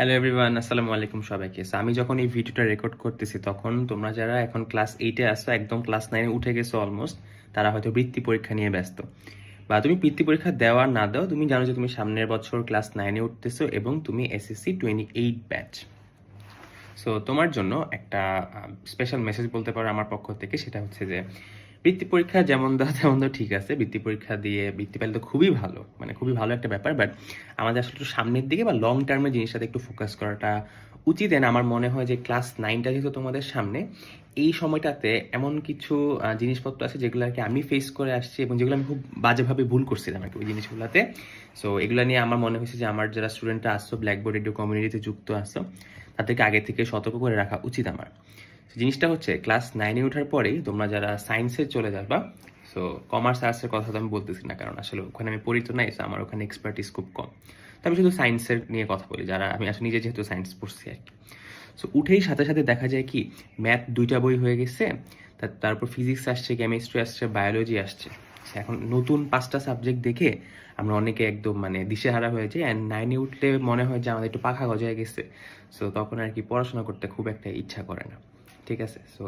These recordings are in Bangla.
হ্যালো এভরিওয়ান আসসালামু আলাইকুম সবাইকে। আমি যখন এই ভিডিওটা রেকর্ড করতেছি, তখন তোমরা যারা এখন ক্লাস এইটে আসছো একদম ক্লাস নাইনে উঠে গেছো অলমোস্ট তারা হয়তো বৃত্তি পরীক্ষা নিয়ে ব্যস্ত। বা তুমি বৃত্তি পরীক্ষা দেওয়া না দাও, তুমি জানো যে তুমি সামনের বছর ক্লাস নাইনে উঠতেছো এবং তুমি SSC twenty eight batch so তোমার জন্য একটা স্পেশাল মেসেজ বলতে পারো আমার পক্ষ থেকে, সেটা হচ্ছে যে বৃত্তি পরীক্ষা যেমন দাও তেমন দাও ঠিক আছে। বৃত্তি পরীক্ষা দিয়ে, বৃত্তি পেলে তো খুবই ভালো মানে খুবই ভালো একটা ব্যাপার। বাট আমাদের আসলে সামনের দিকে বা লং টার্মের জিনিসটাতে একটু ফোকাস করাটা উচিত। এন আমার মনে হয় যে ক্লাস নাইনটা যেহেতু তোমাদের সামনে, এই সময়টাতে এমন কিছু জিনিসপত্র আছে যেগুলো আর কি আমি ফেস করে আসছি এবং যেগুলো আমি খুব বাজেভাবে ভুল করছিলাম আর কি ওই জিনিসগুলোতে। সো এগুলো নিয়ে আমার মনে হয়েছে যে আমার যারা স্টুডেন্টরা আসছো ব্ল্যাকবোর্ড রেডিও কমিউনিটিতে যুক্ত আসছো তাদেরকে আগে থেকে সতর্ক করে রাখা উচিত আমার। জিনিসটা হচ্ছে ক্লাস নাইনে ওঠার পরেই তোমরা যারা সায়েন্সে চলে যাবা সো কমার্স আর্টসের কথা তো আমি বলতেছি না, কারণ আসলে ওখানে আমি পড়ি তো নাই আমার ওখানে এক্সপার্টিস খুব কম। তো আমি শুধু সায়েন্সের নিয়ে কথা বলি, যারা আমি আসলে নিজে যেহেতু সায়েন্স পড়ছি আর কি। সো উঠেই সাথে সাথে দেখা যায় কি ম্যাথ দুইটা বই হয়ে গেছে তারপর ফিজিক্স আসছে কেমিস্ট্রি আসছে বায়োলজি আসছে। এখন নতুন পাঁচটা সাবজেক্ট দেখে আমরা অনেকে একদম মানে দিশেহারা হয়ে যাই অ্যান্ড নাইনে উঠলে মনে হয় যে আমাদের একটু পাখা গজায় গেছে। সো তখন আর কি পড়াশোনা করতে খুব একটা ইচ্ছা করে না। ঠিক আছে? সো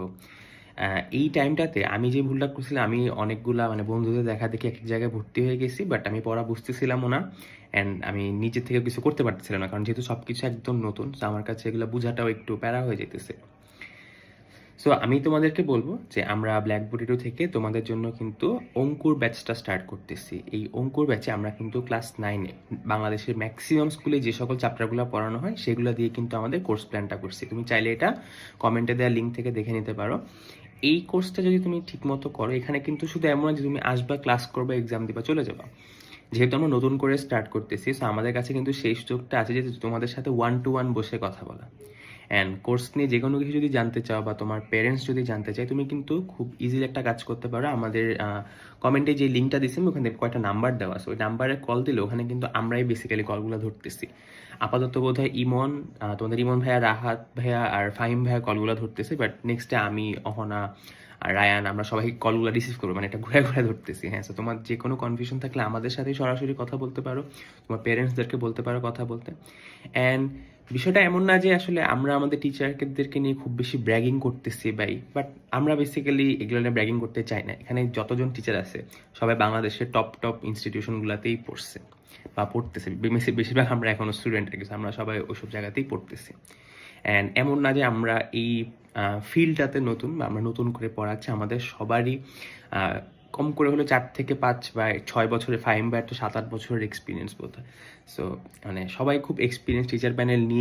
এই টাইমটাতে আমি যে ভুলটা করছিলাম, আমি অনেকগুলা মানে বন্ধুদের দেখা দেখি এক জায়গায় ভর্তি হয়ে গেছি বাট আমি পড়া বুঝতেছিলামও না অ্যান্ড আমি নিজের থেকে কিছু করতে পারতেছিলাম না, কারণ যেহেতু সব কিছু একদম নতুন তো আমার কাছে এগুলো বোঝাটাও একটু প্যারা হয়ে যেতেছে। সো আমি তোমাদেরকে বলব যে আমরা ব্ল্যাকবোর্ড থেকে তোমাদের জন্য কিন্তু অঙ্কুর ব্যাচটা স্টার্ট করতেছি। এই অঙ্কুর ব্যাচে আমরা কিন্তু ক্লাস নাইনে বাংলাদেশের ম্যাক্সিমাম স্কুলে যে সকল চ্যাপ্টারগুলো পড়ানো হয়, সেগুলো দিয়ে কিন্তু আমাদের কোর্স প্ল্যানটা করছি। তুমি চাইলে এটা কমেন্টে দেওয়া লিঙ্ক থেকে দেখে নিতে পারো। এই কোর্সটা যদি তুমি ঠিকমতো করো, এখানে কিন্তু শুধু এমন যে তুমি আসবা ক্লাস করবে এক্সাম দিবা, চলে যাবা। যেহেতু আমরা নতুন করে স্টার্ট করতেছি সো আমাদের কাছে কিন্তু সেই সুযোগটা আছে যে তোমাদের সাথে ওয়ান টু ওয়ান বসে কথা বলা। অ্যান্ড কোর্স নিয়ে যে কোনো কিছু যদি জানতে চাও বা তোমার পেরেন্টস যদি জানতে চায়, তুমি কিন্তু খুব ইজিলি একটা কাজ করতে পারো। আমাদের কমেন্টে যে লিঙ্কটা আমি ওখানে কয়েকটা নাম্বার দেওয়া আছে। ওই নাম্বারে কল দিলে ওখানে কিন্তু আমরাই বেসিক্যালি কলগুলো ধরতেছি। আপাতত বোধ হয় ইমন তোমাদের ইমন ভাইয়া, রাহাত ভাইয়া আর ফাহিম ভাইয়া কলগুলো ধরতেছে বাট নেক্সটে আমি, অহনা আর রায়ান, আমরা সবাই কলগুলো রিসিভ করব। মানে এটা ঘুরে ঘুরে ধরতেছি। হ্যাঁ তো তোমার যে কোনো কনফিউশন থাকলে আমাদের সাথেই সরাসরি কথা বলতে পারো। তোমার পেরেন্টসদেরকে বলতে পারো কথা বলতে। অ্যান্ড বিষয়টা এমন না যে আসলে আমরা আমাদের টিচারদেরকে নিয়ে খুব বেশি ব্র্যাগিং করতেছি ভাই বাট আমরা বেসিক্যালি এগুলো নিয়ে ব্র্যাগিং করতে চাই না। এখানে যতজন টিচার আছে, সবাই বাংলাদেশের টপ টপ ইনস্টিটিউশনগুলোতেই পড়ছে বা পড়তেছে। বেশিরভাগ আমরা এখনও স্টুডেন্ট আমরা সবাই ওইসব জায়গাতেই পড়তেছি। অ্যান্ড এমন না যে আমরা এই ফিল্ডটাতে নতুন, বা আমরা নতুন করে পড়াচ্ছি। আমাদের সবারই কম করে হলো চার থেকে পাঁচ বা ছয় বছরের ফাইভ বা একটা সাত, আট বছরের এক্সপিরিয়েন্স বোধ হয় সো মানে সবাই খুব এক্সপিরিয়েন্স টিচার প্যানেল নিয়ে